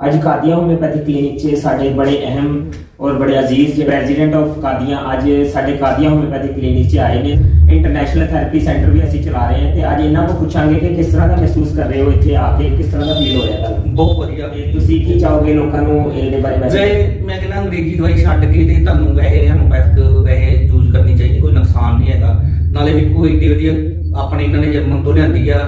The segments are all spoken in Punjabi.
ਅੱਜ ਕਾਦੀਆਂ ਹੋਮਿਓਪੈਥੀ ਕਲੀਨਿਕ 'ਚ ਸਾਡੇ ਬੜੇ ਅਹਿਮ ਔਰ ਬੜੇ ਅਜ਼ੀਜ਼ ਜਿਹੜੇ ਪ੍ਰੈਜ਼ੀਡੈਂਟ ਆਫ ਕਾਦੀਆਂ ਅੱਜ ਸਾਡੇ ਕਾਦੀਆਂ ਹੋਮਿਓਪੈਥੀ ਕਲੀਨਿਕ 'ਚ ਆਏ ਨੇ। ਇੰਟਰਨੈਸ਼ਨਲ ਥੈਰੇਪੀ ਸੈਂਟਰ ਵੀ ਅਸੀਂ ਚਲਾ ਰਹੇ ਹਾਂ ਤੇ ਅੱਜ ਇਹਨਾਂ ਨੂੰ ਪੁੱਛਾਂਗੇ ਕਿ ਕਿਸ ਤਰ੍ਹਾਂ ਦਾ ਮਹਿਸੂਸ ਕਰ ਰਹੇ ਹੋ ਇੱਥੇ ਆ ਕੇ ਕਿਸ ਤਰ੍ਹਾਂ ਦਾ ਫੀਲ ਹੋ ਰਿਹਾ ਤੁਹਾਨੂੰ? ਬਹੁਤ ਵਧੀਆ ਤੇ ਤੁਸੀਂ ਕੀ ਚਾਹੋਗੇ ਲੋਕਾਂ ਨੂੰ ਇਹਦੇ ਬਾਰੇ ਵੈਸੇ ਮੈਂ ਕਹਿੰਦਾ ਅੰਗਰੇਜ਼ੀ ਦਵਾਈ ਛੱਡ ਕੇ ਤੇ ਤੁਹਾਨੂੰ ਵੈਸੇ ਹੋਮੋਪੈਥਿਕ ਵੈਸੇ ਯੂਜ਼ ਕਰਨੀ ਚਾਹੀਦੀ ਕੋਈ ਨੁਕਸਾਨ ਨਹੀਂ ਹੈਗਾ। ਨਾਲੇ ਵੀ ਕੋਈ ਏਡੀ ਵਧੀਆ ਆਪਣੇ ਇਹਨਾਂ ਨੇ ਜਰਮਨ ਤੋਂ ਲਿਆਂਦੀ ਆ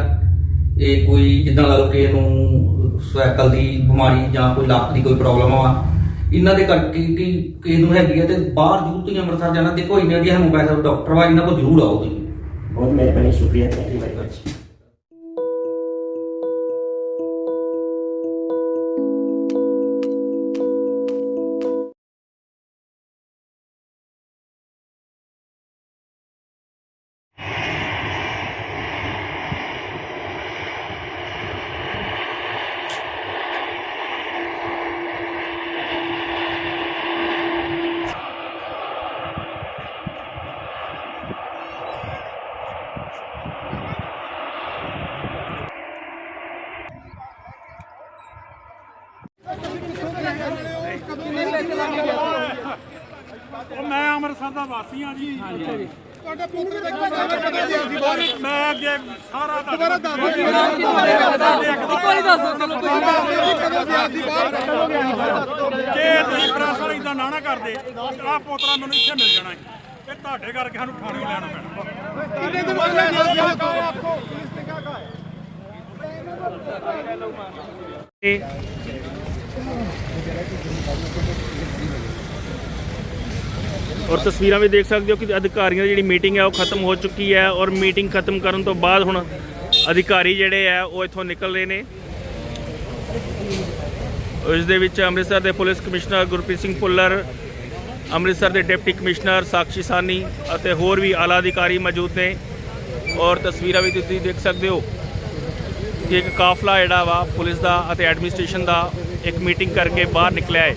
ਇਹ ਕੋਈ ਜਿੱਦਾਂ ਲਾ ਲਓ ਕਿ ਇਹਨੂੰ ਸਵੈਕਲ ਦੀ ਬਿਮਾਰੀ ਜਾਂ ਕੋਈ ਲੱਕ ਦੀ ਕੋਈ ਪ੍ਰੋਬਲਮ ਆ, ਇਹਨਾਂ ਦੇ ਕਰਕੇ ਕਿ ਕਿਸੇ ਨੂੰ ਹੈਗੀ ਆ ਤੇ ਬਾਹਰ ਜ਼ਰੂਰ ਤੁਸੀਂ ਅੰਮ੍ਰਿਤਸਰ ਜਾਣਾ, ਦੇਖੋ ਇੰਡੀਆ ਦੀ ਪੈਸਾ ਡਾਕਟਰ ਵਾ, ਇਹਨਾਂ ਕੋਲ ਜ਼ਰੂਰ ਆਓ ਤੁਸੀਂ। ਬਹੁਤ ਮਿਹਰਬਾਨੀ, ਸ਼ੁਕਰੀਆ ਥੈਂਕ ਯੂ ਵੈਰੀ ਮਚ ਜੀ। ਤੁਹਾਡੇ ਪੁੱਤ ਦੇ ਮੈਂ ਅੱਗੇ ਸਾਰਾ ਦੁਬਾਰਾ ਦੱਸ ਜੇ ਤੁਸੀਂ ਪ੍ਰੈਸ ਵਾਲੀ ਦਾ ਨਾ ਨਾ ਕਰਦੇ ਆ ਪੋਤਰਾ ਮੈਨੂੰ ਇੱਥੇ ਮਿਲ ਜਾਣਾ ਹੈ ਇਹ ਤੁਹਾਡੇ ਕਰਕੇ ਸਾਨੂੰ ਖਾਣੀ ਲੈਣਾ ਪੈਣਾ। ਔਰ ਤਸਵੀਰਾਂ ਵੀ ਦੇਖ ਸਕਦੇ ਹੋ ਕਿ ਅਧਿਕਾਰੀਆਂ ਦੀ ਜਿਹੜੀ ਮੀਟਿੰਗ ਹੈ ਉਹ ਖਤਮ ਹੋ ਚੁੱਕੀ ਹੈ ਔਰ ਮੀਟਿੰਗ ਖਤਮ ਕਰਨ ਤੋਂ ਬਾਅਦ ਹੁਣ ਅਧਿਕਾਰੀ ਜਿਹੜੇ ਆ ਉਹ ਇੱਥੋਂ ਨਿਕਲ ਰਹੇ ਨੇ। ਇਸ ਦੇ ਵਿੱਚ ਅੰਮ੍ਰਿਤਸਰ ਦੇ ਪੁਲਿਸ ਕਮਿਸ਼ਨਰ ਗੁਰਪ੍ਰੀਤ ਸਿੰਘ ਭੁੱਲਰ, ਅੰਮ੍ਰਿਤਸਰ ਦੇ ਡਿਪਟੀ ਕਮਿਸ਼ਨਰ ਸਾਕਸ਼ੀ ਸਾਨੀ ਅਤੇ ਹੋਰ ਵੀ ਆਲਾ ਅਧਿਕਾਰੀ ਮੌਜੂਦ ਨੇ। ਔਰ ਤਸਵੀਰਾਂ ਵੀ ਤੁਸੀਂ ਦੇਖ ਸਕਦੇ ਹੋ ਕਿ ਇੱਕ ਕਾਫਲਾ ਜਿਹੜਾ ਵਾ ਪੁਲਿਸ ਦਾ ਅਤੇ ਐਡਮਿਨਿਸਟ੍ਰੇਸ਼ਨ ਦਾ ਇੱਕ ਮੀਟਿੰਗ ਕਰਕੇ ਬਾਹਰ ਨਿਕਲਿਆ ਹੈ।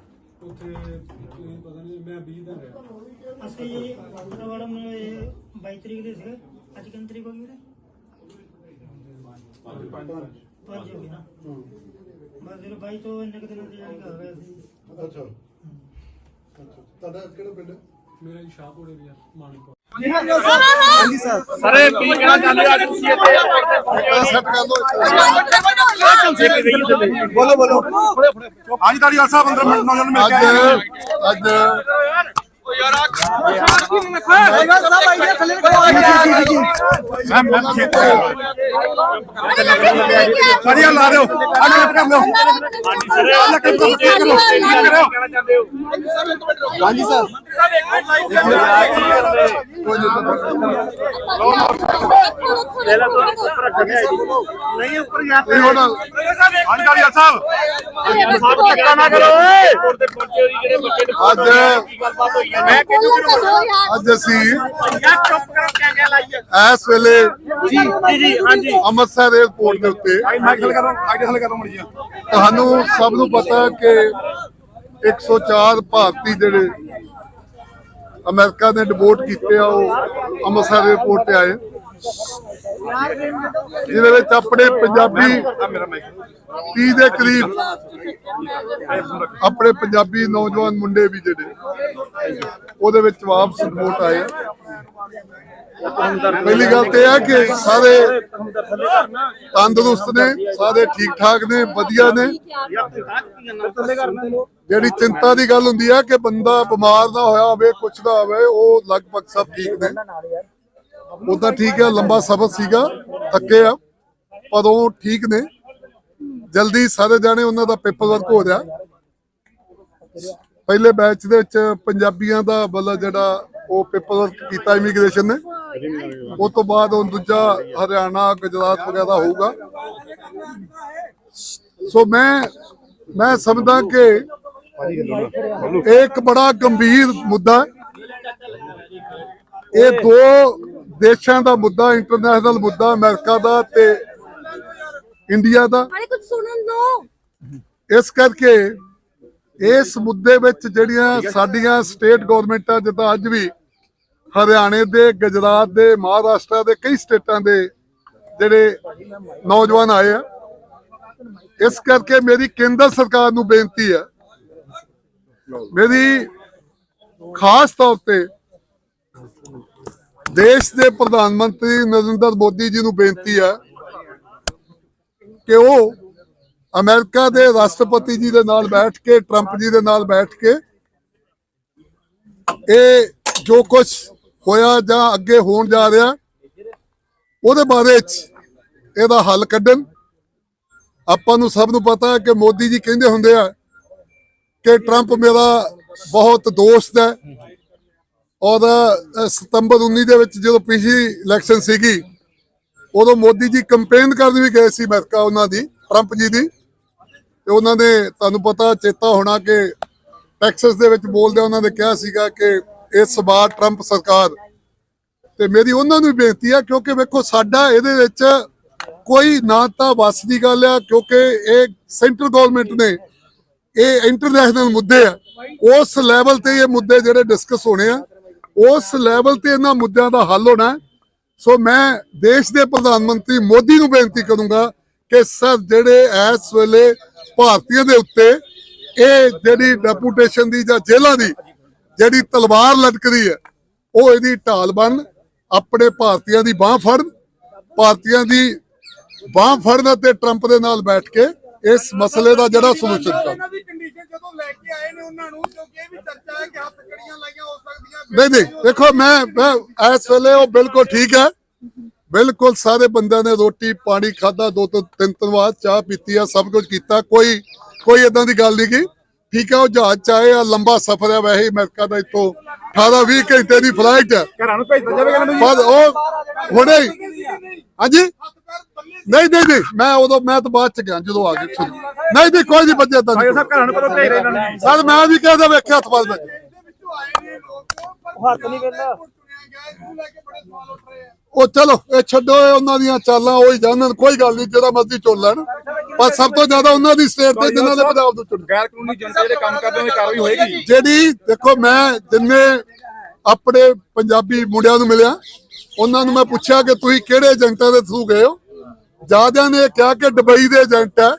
ਉੱਥੇ ਪਤਾ ਨਹੀਂ ਮੈਂ 20 ਦਿਨ ਰਿਹਾ ਅਸੀਂ ਪ੍ਰੋਗਰਾਮ ਇਹ 22 ਤਰੀਕ ਦੇ ਸੀਗੇ। ਅੱਜ ਕਿੰਨੀ ਤਰੀਕ ਹੋ ਗਈ ਵੀਰੇ? ਪੰਜ ਹੋ ਗਈ ਨਾ। ਬਸ ਫਿਰ 22 ਤੋਂ ਇੰਨੇ ਦਿਨਾਂ ਦੀ ਜਾਣੀ ਕਰ ਰਿਹਾ ਸੀ। ਅੱਛਾ। ਅੱਛਾ। ਤੁਹਾਡਾ ਕਿਹੜਾ ਪਿੰਡ? ਹੈ ਮੇਰਾ ਜੀ ਸ਼ਾਹਪੁਰ ਏਰੀਆ ਮਾਨਕਪੁਰ ਸਾਰੇ ਕੀ ਕਹਿਣਾ ਚਾਹੁੰਦੇ ਆ ਤੁਸੀਂ ਇੱਥੇ? ਸੈੱਟ ਕਰ ਲਓ। ਬੋਲੋ ਬੋਲੋ। ਅੱਜ ਦਾ ਜੀ ਸਾਹਿਬ ਅੰਦਰ ਨੌਜਵਾਨ ਮਿਲ ਅੱਜ ਅੱਜ ਮੈਂ ਵਧੀਆ ਲਾ ਦਿਓ। ਅੱਜ ਲਿਪ ਕਰ। ਲਿਓ ਹਾਂਜੀ ਸਰ ਅੱਲਾ ਕੰਮ ਕਰੋ। ਕਰੋ ਹਾਂਜੀ ਸਰ ਕੋਈ ਨਹੀਂ ਉੱਪਰ ਨਹੀਂ। ਸਾਹਿਬ। ਨਾ ਕਰੋ ਅੱਜ ਅੱਜ ਅਸੀਂ ਯਾਰ ਚੁੱਪ ਕਰੋ ਕਿਆ ਕਿਆ ਇਸ ਵੇਲੇ ਜੀ ਜੀ ਹਾਂਜੀ। ਅੰਮ੍ਰਿਤਸਰ 에ਅਰਪੋਰਟ ਦੇ ਉੱਤੇ ਤੁਹਾਨੂੰ ਸਭ ਨੂੰ ਪਤਾ ਕਿ 104 ਭਾਰਤੀ ਜਿਹੜੇ ਅਮਰੀਕਾ ਨੇ ਡਿਪੋਰਟ ਕੀਤੇ ਆ ਉਹ ਅੰਮ੍ਰਿਤਸਰ 에ਅਰਪੋਰਟ ਤੇ ਆਏ। ਜਿਹਦੇ ਵਿੱਚ ਆਪਣੇ ਪੰਜਾਬੀ 30 ਦੇ ਕਰੀਬ ਆਪਣੇ ਪੰਜਾਬੀ ਨੌਜਵਾਨ ਮੁੰਡੇ ਵੀ ਜਿਹੜੇ ਉਹਦੇ ਵਿੱਚ ਵਾਪਸ ਰਿਪੋਰਟ ਆਏ। ਪਹਿਲੀ ਗੱਲ ਤੇ ਇਹ ਕਿ ਸਾਰੇ ਤੰਦਰੁਸਤ ਨੇ, ਸਾਰੇ ਠੀਕ ਠਾਕ ਨੇ, ਵਧੀਆ ਨੇ। ਜਿਹੜੀ ਚਿੰਤਾ ਦੀ ਗੱਲ ਹੁੰਦੀ ਆ ਕਿ ਬੰਦਾ ਬਿਮਾਰ ਨਾ ਹੋਇਆ ਹੋਵੇ, ਕੁਛ ਨਾ ਹੋਵੇ, ਉਹ ਲਗਭਗ ਸਭ ਠੀਕ ਨੇ। ਉਦਾਂ ਠੀਕ ਹੈ, ਲੰਬਾ ਸਫ਼ਰ ਸੀਗਾ, ਥੱਕੇ ਆ, ਪਰ ਉਹ ਠੀਕ ਨੇ। ਜਲਦੀ ਸਾਰੇ ਜਾਣੇ ਉਹਨਾਂ ਦਾ ਪੇਪਰ ਵਰਕ ਹੋ ਰਿਹਾ। ਪਹਿਲੇ ਬੈਚ ਦੇ ਵਿੱਚ ਪੰਜਾਬੀਆਂ ਦਾ ਮਤਲਬ ਜਿਹੜਾ ਉਹ ਪੇਪਰ ਵਰਕ ਕੀਤਾ ਇਮੀਗ੍ਰੇਸ਼ਨ ਨੇ। ਉਸ ਤੋਂ ਬਾਅਦ ਉਹ ਦੂਜਾ ਹਰਿਆਣਾ, ਗੁਜਰਾਤ ਵਗੈਰਾ ਹੋਊਗਾ। ਸੋ ਮੈਂ ਮੈਂ ਸਮਝਦਾ ਕਿ ਇਹ ਇੱਕ ਬੜਾ ਗੰਭੀਰ ਮੁੱਦਾ ਇਹ ਦੋ ਦੇਸ਼ਾਂ ਦਾ ਮੁੱਦਾ ਇੰਟਰਨੈਸ਼ਨਲ ਮੁੱਦਾ ਅਮਰੀਕਾ ਦਾ ਤੇ ਇੰਡੀਆ ਦਾ। ਅਰੇ ਕੁਝ ਸੁਣਨ ਦੋ ਇਸ ਕਰਕੇ ਇਸ ਮੁੱਦੇ ਵਿੱਚ ਜਿਹੜੀਆਂ ਸਾਡੀਆਂ ਸਟੇਟ ਗਵਰਨਮੈਂਟਾਂ ਜਿੱਦਾਂ ਅੱਜ ਵੀ ਹਰਿਆਣੇ ਦੇ ਗੁਜਰਾਤ ਦੇ ਮਹਾਰਾਸ਼ਟਰ ਦੇ ਕਈ ਸਟੇਟਾਂ ਦੇ ਜਿਹੜੇ ਨੌਜਵਾਨ ਆਏ ਆ ਇਸ ਕਰਕੇ ਮੇਰੀ ਕੇਂਦਰ ਸਰਕਾਰ ਨੂੰ ਬੇਨਤੀ ਹੈ ਮੇਰੀ ਖਾਸ ਤੌਰ ਤੇ ਦੇਸ਼ ਦੇ ਪ੍ਰਧਾਨ ਮੰਤਰੀ ਨਰਿੰਦਰ ਮੋਦੀ ਜੀ ਨੂੰ ਬੇਨਤੀ ਹੈ ਕਿ ਉਹ ਅਮਰੀਕਾ ਦੇ ਰਾਸ਼ਟਰਪਤੀ ਜੀ ਦੇ ਨਾਲ ਬੈਠ ਕੇ, ਟਰੰਪ ਜੀ ਦੇ ਨਾਲ ਬੈਠ ਕੇ ਇਹ ਜੋ ਕੁਝ ਹੋਇਆ ਜਾਂ ਅੱਗੇ ਹੋਣ ਜਾ ਰਿਹਾ, ਉਹਦੇ ਬਾਰੇ ਚ ਇਹਦਾ ਹੱਲ ਕੱਢਣ। ਆਪਾਂ ਨੂੰ ਸਭ ਨੂੰ ਪਤਾ ਹੈ ਕਿ ਮੋਦੀ ਜੀ ਕਹਿੰਦੇ ਹੁੰਦੇ ਆ ਕਿ ਟਰੰਪ ਮੇਰਾ ਬਹੁਤ ਦੋਸਤ ਹੈ। ਔਰ ਸਤੰਬਰ 19 ਦੇ ਵਿੱਚ ਜਦੋਂ ਪਿਛਲੀ ਇਲੈਕਸ਼ਨ ਸੀਗੀ, ਉਦੋਂ ਮੋਦੀ ਜੀ ਕੰਪੇਨ ਕਰਨ ਵੀ ਗਏ ਸੀ ਅਮਰੀਕਾ ਉਹਨਾਂ ਦੀ ਟਰੰਪ ਜੀ ਦੀ। ਤੇ ਉਹਨਾਂ ਨੇ, ਤੁਹਾਨੂੰ ਪਤਾ ਚੇਤਾ ਹੋਣਾ ਕਿ ਟੈਕਸਸ ਦੇ ਵਿੱਚ ਬੋਲਦੇ ਉਹਨਾਂ ਨੇ ਕਿਹਾ ਸੀਗਾ ਕਿ ਇਸ ਵਾਰ ਟਰੰਪ ਸਰਕਾਰ। ਤੇ ਮੇਰੀ ਉਹਨਾਂ ਨੂੰ ਵੀ ਬੇਨਤੀ ਆ, ਕਿਉਂਕਿ ਵੇਖੋ ਸਾਡਾ ਇਹਦੇ ਵਿੱਚ ਕੋਈ ਨਾ ਤਾਂ ਵਸ ਦੀ ਗੱਲ ਆ, ਕਿਉਂਕਿ ਇਹ ਸੈਂਟਰ ਗਵਰਨਮੈਂਟ ਨੇ, ਇਹ ਇੰਟਰਨੈਸ਼ਨਲ ਮੁੱਦੇ ਆ। ਉਸ ਲੈਵਲ ਤੇ ਇਹ ਮੁੱਦੇ ਜਿਹੜੇ ਡਿਸਕਸ ਹੋਣੇ ਆ। ਉਸ ਲੈਵਲ ਤੇ ਇਹਨਾਂ ਮੁੱਦਿਆਂ ਦਾ ਹੱਲ ਹੋਣਾ ਸੋ ਮੈਂ ਦੇਸ਼ ਦੇ ਪ੍ਰਧਾਨ ਮੰਤਰੀ ਮੋਦੀ ਨੂੰ ਬੇਨਤੀ ਕਰੂੰਗਾ ਕਿ ਸਰ, ਜਿਹੜੇ ਇਸ ਵੇਲੇ ਭਾਰਤੀਆਂ ਦੇ ਉੱਤੇ ਇਹ ਜਿਹੜੀ ਡੈਪੂਟੇਸ਼ਨ ਦੀ ਜਾਂ ਜੇਲ੍ਹਾਂ ਦੀ ਜਿਹੜੀ ਤਲਵਾਰ ਲਟਕਦੀ ਹੈ, ਉਹ ਇਹਦੀ ਢਾਲ ਬਣ ਆਪਣੇ ਭਾਰਤੀਆਂ ਦੀ ਬਾਹ ਫੜਨ, ਭਾਰਤੀਆਂ ਦੀ ਬਾਹ ਫੜਨ ਅਤੇ ਟਰੰਪ ਦੇ ਨਾਲ ਬੈਠ ਕੇ ਇਸ ਮਸਲੇ ਦਾ ਜਿਹੜਾ ਸੋਲੂਸ਼ਨ ਕਰਨ ਉਹਨਾਂ ਦੀ ਕੰਡੀਸ਼ਨ ਜਦੋਂ ਲੈ ਕੇ ਆਏ ਨੇ ਉਹਨਾਂ ਨੂੰ ਕਿਉਂਕਿ ਇਹ ਵੀ ਚਰਚਾ ਹੈ ਕਿ ਹੱਥ ਕੜੀਆਂ ਲਾਈਆਂ ਹੋ ਸਕਦੀਆਂ ਨਹੀਂ ਨਹੀਂ ਦੇਖੋ ਮੈਂ ਮੈਂ ਇਸ ਵੇਲੇ ਉਹ ਬਿਲਕੁਲ ਠੀਕ ਹੈ। ਬਿਲਕੁਲ ਸਾਰੇ ਬੰਦਿਆਂ ਨੇ ਰੋਟੀ ਪਾਣੀ ਖਾਦਾ ਦੋ ਤੋਂ ਤਿੰਨ ਤਿੰਨ ਵਾਰ ਚਾਹ ਪੀਤੀ ਆ ਸਭ ਕੁਝ ਕੀਤਾ। ਕੋਈ ਕੋਈ ਇਦਾਂ ਦੀ ਗੱਲ ਨਹੀਂ ਕੀ ਠੀਕ ਹੈ ਉਹ ਜਹਾਜ਼ ਚ ਆਏ ਆ ਲੰਬਾ ਸਫ਼ਰ ਹੈ ਵੈਸੇ ਹੀ ਅਮਰੀਕਾ ਦਾ ਇੱਥੋਂ 18 20 ਘੰਟੇ ਦੀ ਫਲਾਈਟ ਹੈ। ਘਰਾਂ ਨੂੰ ਭੇਜਦਾ ਜਾਵੇਗਾ ਇਹਨਾਂ ਪਰ ਉਹ ਹੁਣੇ ਹਾਂਜੀ? ਨਹੀਂ ਨਹੀਂ ਨਹੀਂ ਮੈਂ ਉਦੋਂ ਮੈਂ ਤਾਂ ਬਾਅਦ ਚ ਗਿਆ ਜਦੋਂ ਆ ਗਏ ਨਹੀਂ ਨਹੀਂ ਕੋਈ ਨਹੀਂ ਬੱਜੇ ਤਾਂ ਸਭ ਘਰਾਂ ਨੂੰ ਕਦੋਂ ਭੇਜ ਰਹੇ ਇਹਨਾਂ ਨੇ? ਸਰ ਮੈਂ ਵੀ ਕਹਿੰਦਾ ਵੇਖਿਆ ਹੱਥ ਬਾਦ ਵਿੱਚ ਵਿੱਚੋਂ ਆਏ ਨੇ ਲੋਕ ਪਰ ਹੱਥ ਨਹੀਂ ਵੇਂਦਾ ਚੁਣਿਆ ਗਿਆ ਇਹਨੂੰ ਲੈ ਕੇ ਬੜੇ ਸਵਾਲ ਉੱਠ ਰਹੇ ਆ ਉਹ ਚਲੋ ਇਹ ਛੱਡੋ ਇਹ ਉਹਨਾਂ ਦੀਆਂ ਚਾਲਾਂ ਉਹ ਹੀ ਜਾਣਨ ਕੋਈ ਗੱਲ ਨਹੀਂ ਜਿਹੜਾ ਮਰਜ਼ੀ ਚੁਣ ਲੈਣ। ਪਰ ਸਭ ਤੋਂ ਜ਼ਿਆਦਾ ਉਹਨਾਂ ਦੀ ਸਟੇਟ ਤੇ ਜਿਨ੍ਹਾਂ ਨੇ ਪੰਜਾਬ ਤੋਂ ਚੁਣ। ਗੈਰ ਕਾਨੂੰਨੀ ਜਨਤਾ ਜਿਹੜੇ ਕੰਮ ਕਰਦੇ ਉਹਨਾਂ ਦੀ ਕਾਰਵਾਈ ਹੋਏਗੀ? ਜਿਹੜੀ ਦੇਖੋ ਮੈਂ ਜਿੰਨੇ ਆਪਣੇ ਪੰਜਾਬੀ ਮੁੰਡਿਆਂ ਨੂੰ ਮਿਲਿਆ ਉਹਨਾਂ ਨੂੰ ਮੈਂ ਪੁੱਛਿਆ ਕਿ ਤੁਸੀਂ ਕਿਹੜੇ ਏਜੰਟਾਂ ਦੇ ਥਰੂ ਗਏ ਹੋ? ਜਿਆਦਿਆਂ ਨੇ ਕਿਹਾ ਕਿ ਦੁਬਈ ਦੇ ਏਜੰਟ ਹੈ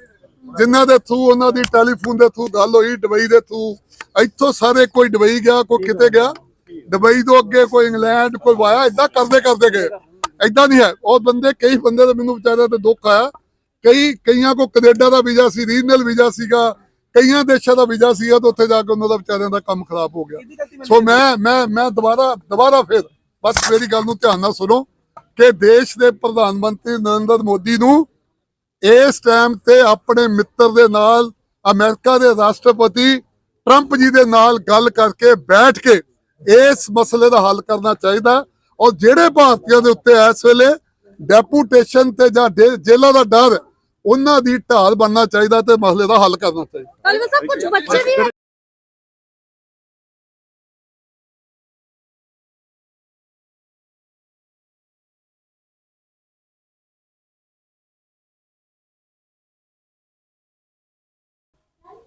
ਜਿਨ੍ਹਾਂ ਦੇ ਥਰੂ ਉਹਨਾਂ ਦੀ ਟੈਲੀਫੋਨ ਦੇ ਥਰੂ ਗੱਲ ਹੋਈ ਦੁਬਈ ਦੇ ਥਰੂ ਇੱਥੋਂ ਸਾਰੇ ਕੋਈ ਦੁਬਈ ਗਿਆ ਕੋਈ ਕਿਤੇ ਗਿਆ। ਦੁਬਈ ਤੋਂ ਅੱਗੇ ਕੋਈ ਇੰਗਲੈਂਡ ਕੋਈ ਵਾਇਆ ਇਦਾਂ ਕਰਦੇ ਕਰਦੇ ਗਏ। ਇਦਾਂ ਨਹੀਂ ਹੈ। ਉਹ ਬੰਦੇ ਕਈ ਬੰਦੇ ਦੇ ਮੈਨੂੰ ਵਿਚਾਰਿਆਂ ਤੇ ਦੁੱਖ ਆਇਆ। ਕਈ ਕਈਆਂ ਕੋ ਕੈਨੇਡਾ ਦਾ ਵੀਜ਼ਾ ਸੀ ਰੀਜਨਲ ਵੀਜ਼ਾ ਸੀਗਾ। ਕਈਆਂ ਦੇਸ਼ਾਂ ਦਾ ਵੀਜ਼ਾ ਸੀਗਾ ਤੇ ਉੱਥੇ ਜਾ ਕੇ ਉਹਨਾਂ ਦਾ ਵਿਚਾਰਿਆਂ ਦਾ ਕੰਮ ਖਰਾਬ ਹੋ ਗਿਆ। ਸੋ ਮੈਂ ਮੈਂ ਮੈਂ ਦੁਬਾਰਾ ਦੁਬਾਰਾ ਫਿਰ ਬਸ ਮੇਰੀ ਗੱਲ ਨੂੰ ਧਿਆਨ ਨਾਲ ਸੁਣੋ। ਕਿ ਦੇਸ਼ ਦੇ ਪ੍ਰਧਾਨ ਮੰਤਰੀ ਨਰਿੰਦਰ ਮੋਦੀ ਨੂੰ ਇਸ ਟਾਈਮ ਤੇ ਆਪਣੇ ਮਿੱਤਰ ਦੇ ਨਾਲ ਅਮਰੀਕਾ ਦੇ ਰਾਸ਼ਟਰਪਤੀ ਟਰੰਪ ਜੀ ਦੇ ਨਾਲ ਗੱਲ ਕਰਕੇ ਬੈਠ ਕੇ ਇਸ ਮਸਲੇ ਦਾ ਹੱਲ ਕਰਨਾ ਚਾਹੀਦਾ। ਔਰ ਜਿਹੜੇ ਭਾਰਤੀਆਂ ਦੇ ਉੱਤੇ ਇਸ ਵੇਲੇ ਡੈਪੂਟੇਸ਼ਨ ਤੇ ਜਾਂ ਦੇ- ਜੇਲ੍ਹਾਂ ਦਾ ਡਰ, ਉਹਨਾਂ ਦੀ ਢਾਲ ਬਣਨਾ ਚਾਹੀਦਾ ਤੇ ਮਸਲੇ ਦਾ ਹੱਲ ਕਰਨਾ ਚਾਹੀਦਾ। ਕੁਝ ਬੱਚੇ ਵੀ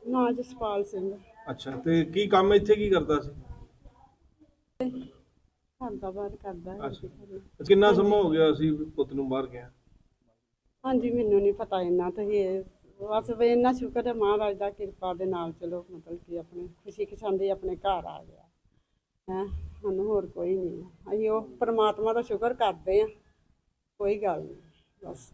ਨਾ ਜਸਪਾਲ ਸਿੰਘ। ਅੱਛਾ ਤੇ ਕੀ ਕੰਮ ਇੱਥੇ ਕੀ ਕਰਦਾ ਸੀ? ਬਾਅਦ ਕਰਦਾ ਹੈ। ਅੱਛਾ। ਕਿੰਨਾ ਸਮਾਂ ਹੋ ਗਿਆ ਸੀ ਪੁੱਤ ਨੂੰ ਬਾਹਰ ਗਿਆ ਹਾਂਜੀ ਮੈਨੂੰ ਨਹੀਂ ਪਤਾ ਇੰਨਾ ਤੇ ਇਹ ਬਸ ਵੀ ਇੰਨਾ ਸ਼ੁਕਰ ਹੈ ਮਹਾਰਾਜ ਦਾ ਕਿਰਪਾ ਦੇ ਨਾਲ ਚਲੋ ਮਤਲਬ ਕਿ ਆਪਣੇ ਖੁਸ਼ੀ ਖਸ਼ਾਂਦੀ ਆਪਣੇ ਘਰ ਆ ਗਿਆ। ਹੈ ਸਾਨੂੰ ਹੋਰ ਕੋਈ ਨਹੀਂ ਹੈ। ਅਸੀਂ ਉਹ ਪ੍ਰਮਾਤਮਾ ਦਾ ਸ਼ੁਕਰ ਕਰਦੇ ਆ ਕੋਈ ਗੱਲ ਨਹੀਂ ਬਸ।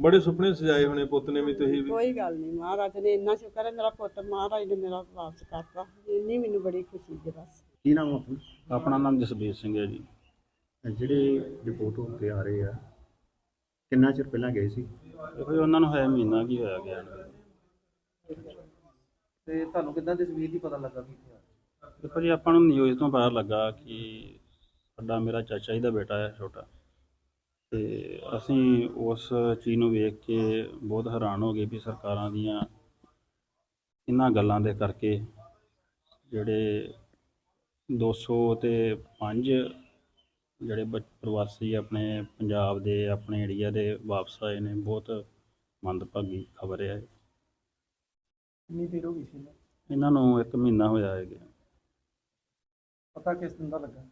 ਬੜੇ ਸੁਪਨੇ ਸਜਾਏ ਹੋਣੇ ਪੁੱਤ ਨੇ ਵੀ ਤੁਸੀਂ ਵੀ। ਕੋਈ ਗੱਲ ਨਹੀਂ ਮਹਾਰਾਜ ਨੇ ਇੰਨਾ ਸ਼ੁਕਰ ਹੈ ਮੇਰਾ ਪੁੱਤ ਮਹਾਰਾਜ ਨੇ ਮੇਰਾ ਵਾਪਸ ਕਰਤਾ। ਇੰਨੀ ਮੈਨੂੰ ਬੜੀ ਖੁਸ਼ੀ ਹੈ ਬਸ। ਕੀ ਨਾਮ ਆ ਆਪਣਾ? ਆਪਣਾ ਨਾਮ ਜਸਬੀਰ ਸਿੰਘ ਹੈ ਜੀ। ਜਿਹੜੇ ਰਿਪੋਰਟ ਹੋ ਕੇ ਆ ਰਹੇ ਆ ਕਿੰਨਾ ਚਿਰ ਪਹਿਲਾਂ ਗਏ ਸੀ? ਦੇਖੋ ਜੀ ਉਹਨਾਂ ਨੂੰ ਹੋਇਆ ਮਹੀਨਾ ਕੀ ਹੋਇਆ ਗਿਆ ਨੂੰ। ਤੇ ਤੁਹਾਨੂੰ ਕਿੱਦਾਂ ਤਸਵੀਰ ਦੀ ਪਤਾ ਲੱਗਾ ਵੀ ਦੇਖੋ ਜੀ ਆਪਾਂ ਨੂੰ ਨਿਊਜ਼ ਤੋਂ ਪਤਾ ਲੱਗਾ ਕਿ ਸਾਡਾ ਮੇਰਾ ਚਾਚਾ ਜੀ ਦਾ ਬੇਟਾ ਹੈ ਛੋਟਾ। ਤੇ ਅਸੀਂ ਉਸ ਚੀਜ਼ ਨੂੰ ਵੇਖ ਕੇ ਬਹੁਤ ਹੈਰਾਨ ਹੋ ਗਏ ਵੀ ਸਰਕਾਰਾਂ ਦੀਆਂ ਇਹਨਾਂ ਗੱਲਾਂ ਦੇ ਕਰਕੇ ਜਿਹੜੇ 200 ਤੇ 5 ਜਿਹੜੇ ਪ੍ਰਵਾਸੀ ਆਪਣੇ ਪੰਜਾਬ ਦੇ ਆਪਣੇ ਏਰੀਆ ਦੇ ਵਾਪਸ ਆਏ ਨੇ ਬਹੁਤ ਮੰਦਭਾਗੀ ਖਬਰ ਹੈ ਕਿੰਨੀ ਦੇਰ ਹੋ ਗਈ ਸੀ ਇਹਨਾਂ ਨੂੰ? ਇੱਕ ਮਹੀਨਾ ਹੋਇਆ ਹੈ ਗਿਆ ਪਤਾ ਕਿਸ ਦਿਨ ਦਾ ਲੱਗਾ?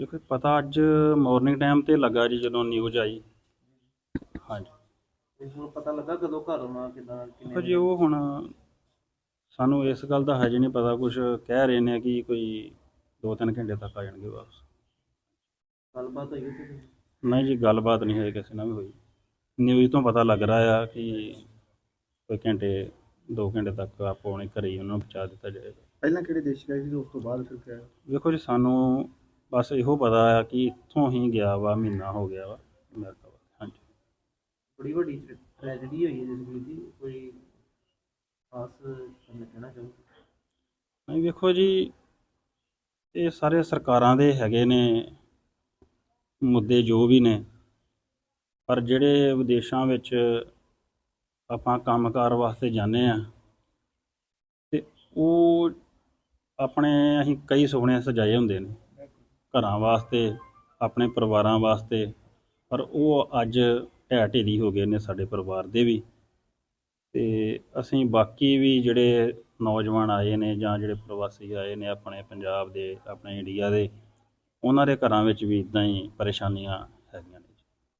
ਦੇਖੋ ਪਤਾ ਅੱਜ ਮਾਰਨਿੰਗ ਟਾਈਮ ਤੇ ਲੱਗਾ ਜੀ ਜਦੋਂ ਨਿਊਜ਼ ਆਈ। ਹਾਂਜੀ। ਤੇ ਹੁਣ ਪਤਾ ਲੱਗਾ ਕਦੋਂ ਘਰ ਆਉਣਾ ਕਿਦਾਂ ਦੇਖੋ ਜੀ ਉਹ ਹੁਣ ਸਾਨੂੰ ਇਸ ਗੱਲ ਦਾ ਹਜੇ ਨਹੀਂ ਪਤਾ ਕੁਝ ਕਹਿ ਰਹੇ ਨੇ ਕਿ ਕੋਈ 2-3 ਘੰਟੇ ਤੱਕ ਆ ਜਾਣਗੇ ਵਾਪਸ। ਗੱਲਬਾਤ ਹੋਈ ਨਹੀਂ ਜੀ ਗੱਲਬਾਤ ਨਹੀਂ ਹੋਈ ਕਿਸੇ ਨਾਲ ਵੀ ਹੋਈ। ਨਿਊਜ਼ ਤੋਂ ਪਤਾ ਲੱਗ ਰਿਹਾ ਆ ਕਿ ਕੋਈ ਘੰਟੇ 2 ਘੰਟੇ ਤੱਕ ਆਪੋ ਆਪਣੇ ਘਰੇ ਹੀ ਉਹਨਾਂ ਨੂੰ ਪਹੁੰਚਾ ਦਿੱਤਾ ਜਾਏਗਾ। ਪਹਿਲਾਂ ਕਿਹੜੇ ਦੇਸ਼ ਗਏ ਸੀ ਉਸ ਤੋਂ ਬਾਅਦ ਫਿਰ ਕਿਹਾ ਵੇਖੋ ਜੀ ਸਾਨੂੰ ਬਸ ਇਹੋ ਪਤਾ ਆ ਕਿ ਇੱਥੋਂ ਹੀ ਗਿਆ ਵਾ ਮਹੀਨਾ ਹੋ ਗਿਆ ਵਾ ਅਮਰੀਕਾ ਵਾ ਹਾਂਜੀ। ਬੜੀ ਵੱਡੀ ਟ੍ਰੈਜੇਡੀ ਹੋਈ ਹੈ ਜਿਸ ਦੀ ਕੋਈ ਖਾਸ ਤੁਹਾਨੂੰ ਕਹਿਣਾ ਚਾਹੋ ਨਹੀਂ ਵੇਖੋ ਜੀ ਇਹ ਸਾਰੇ ਸਰਕਾਰਾਂ ਦੇ ਹੈਗੇ ਨੇ ਮੁੱਦੇ ਜੋ ਵੀ ਨੇ ਪਰ ਜਿਹੜੇ ਵਿਦੇਸ਼ਾਂ ਵਿੱਚ ਆਪਾਂ ਕੰਮਕਾਰ ਵਾਸਤੇ ਜਾਂਦੇ ਆ ਤੇ ਉਹ ਆਪਣੇ ਅਸੀਂ ਕਈ ਸੁਪਨੇ ਸਜਾਏ ਹੁੰਦੇ ਨੇ। ਘਰਾਂ ਵਾਸਤੇ, ਆਪਣੇ ਪਰਿਵਾਰਾਂ ਵਾਸਤੇ, ਪਰ ਉਹ ਅੱਜ ਢਹਿ ਢੇਰੀ ਹੋ ਗਏ ਨੇ ਸਾਡੇ ਪਰਿਵਾਰ ਦੇ ਵੀ। ਅਤੇ ਅਸੀਂ ਬਾਕੀ ਵੀ ਜਿਹੜੇ ਨੌਜਵਾਨ ਆਏ ਨੇ ਜਾਂ ਜਿਹੜੇ ਪ੍ਰਵਾਸੀ ਆਏ ਨੇ ਆਪਣੇ ਪੰਜਾਬ ਦੇ, ਆਪਣੇ ਇੰਡੀਆ ਦੇ, ਉਹਨਾਂ ਦੇ ਘਰਾਂ ਵਿੱਚ ਵੀ ਇੱਦਾਂ ਹੀ ਪਰੇਸ਼ਾਨੀਆਂ ਹੈਗੀਆਂ ਨੇ।